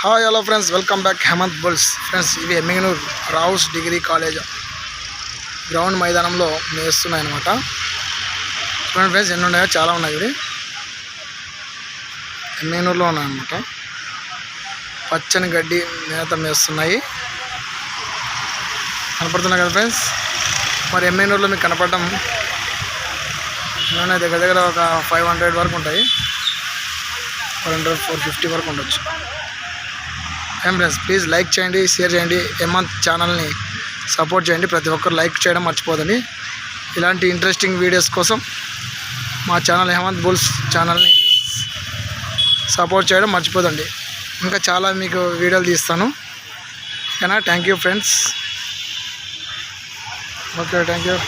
Hi hello friends welcome back Hemanth bulls friends ఇవి Yemmiganur Rao's degree college. Ground మైదానంలో మేస్తున్నాయి అనమాట చూడండి ఫ్రెండ్స్ ఎన్ని ఉన్నాయో చాలా ఉన్నాయి ఇవి ఎమ్మిగనూరులో ఉన్నాయన్నమాట పచ్చని గడ్డి మేత మేస్తున్నాయి. కనపడుతున్నాయి కదా ఫ్రెండ్స్ మరి ఎమ్మిగనూరులో మీకు కనపడడం ఉన్నాయి దగ్గర దగ్గర ఒక ఫైవ్ హండ్రెడ్ వరకు ఉంటాయి. ఫోర్ హండ్రెడ్ ఫోర్ ఫిఫ్టీ వరకు ఉండొచ్చు. ఏం ఫ్రెండ్స్ ప్లీజ్ లైక్ చేయండి షేర్ చేయండి హేమంత్ ఛానల్ని సపోర్ట్ చేయండి. ప్రతి ఒక్కరు లైక్ చేయడం మర్చిపోదండి. ఇలాంటి ఇంట్రెస్టింగ్ వీడియోస్ కోసం మా ఛానల్ హేమంత్ బుల్స్ ఛానల్ని సపోర్ట్ చేయడం మర్చిపోదండి. ఇంకా చాలా మీకు వీడియోలు తీస్తాను. ఓకేనా thank you friends okay thank you